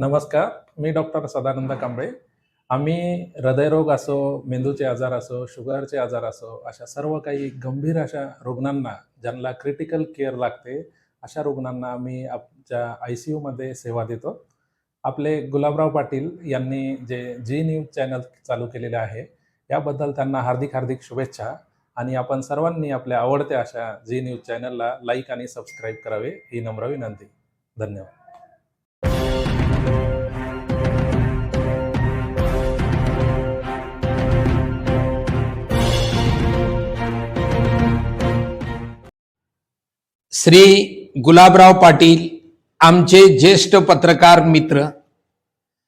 नमस्कार मी डॉक्टर सदानंद कांबळे. आम्ही हृदयरोग असो मेंदूचे आजार असो शुगरचे आजार असो अशा सर्व काही गंभीर अशा रुग्णांना ज्यांना क्रिटिकल केअर लागते अशा रुग्णांना आम्ही आमच्या आय सी यूमध्ये सेवा देतो. आपले गुलाबराव पाटील यांनी जे जी न्यूज चॅनल चालू केलेले आहे याबद्दल त्यांना हार्दिक हार्दिक शुभेच्छा आणि आपण सर्वांनी आपल्या आवडत्या अशा जी न्यूज चॅनलला लाईक आणि सबस्क्राईब करावे ही नम्र विनंती. धन्यवाद. श्री गुलाबराव पाटील आमचे ज्येष्ठ पत्रकार मित्र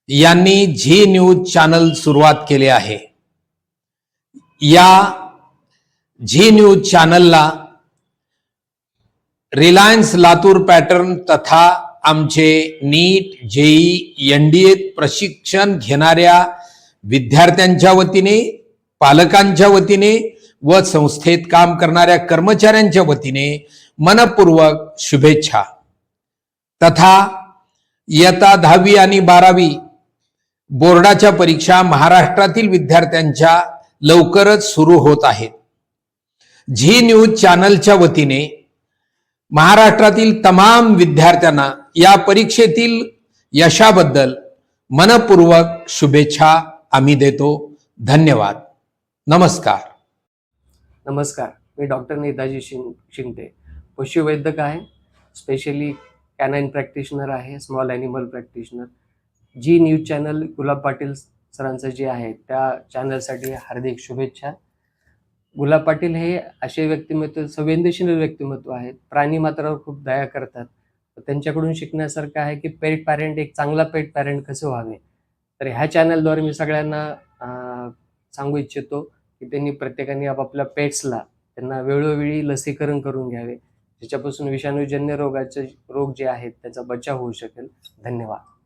यांनी झी न्यूज चॅनल सुरुवात केले आहे. या झी न्यूज चॅनलला रिलायन्स लातूर पॅटर्न तथा आमचे नीट जेई एनडीएत प्रशिक्षण घेणाऱ्या विद्यार्थ्यांच्या वतीने पालकांच्या वतीने व संस्थेत काम करणाऱ्या कर्मचाऱ्यांच्या वतीने मनपूर्वक शुभेच्छा. तथा इयत्ता दहावी आणि बारावी बोर्डाच्या परीक्षा महाराष्ट्रातील विद्यार्थ्यांच्या लवकरच सुरू होत आहेत. झी न्यूज चॅनलच्या वतीने महाराष्ट्रातील तमाम विद्यार्थ्यांना या परीक्षेतील यशाबद्दल मनपूर्वक शुभेच्छा आम्ही देतो. धन्यवाद. नमस्कार. नमस्कार. मी डॉक्टर नेताजी शिंग शिंगटे. पशुवैद्यक आहे स्पेशली कॅनाईन प्रॅक्टिशनर आहे small animal practitioner G news channel Gulab Patil सरांचं जे आहे त्या चॅनलसाठी हार्दिक शुभेच्छा. गुलाब पाटील हे असे व्यक्तिमत्व संवेदनशील व्यक्तिमत्व आहेत. प्राणी मात्रावर खूप दया करतात. त्यांच्याकडून शिकण्यासारखं आहे की पेट पॅरेंट एक चांगला पेट पॅरेंट कसं व्हावे? तर ह्या चॅनलद्वारे मी सगळ्यांना सांगू इच्छितो की त्यांनी प्रत्येकाने आपापल्या पेट्सला त्यांना वेळोवेळी लसीकरण करून घ्यावे. ज्याच्यापासून विषाणूजन्य रोगाचे रोग जे आहेत त्याचा बचाव होऊ शकेल. धन्यवाद.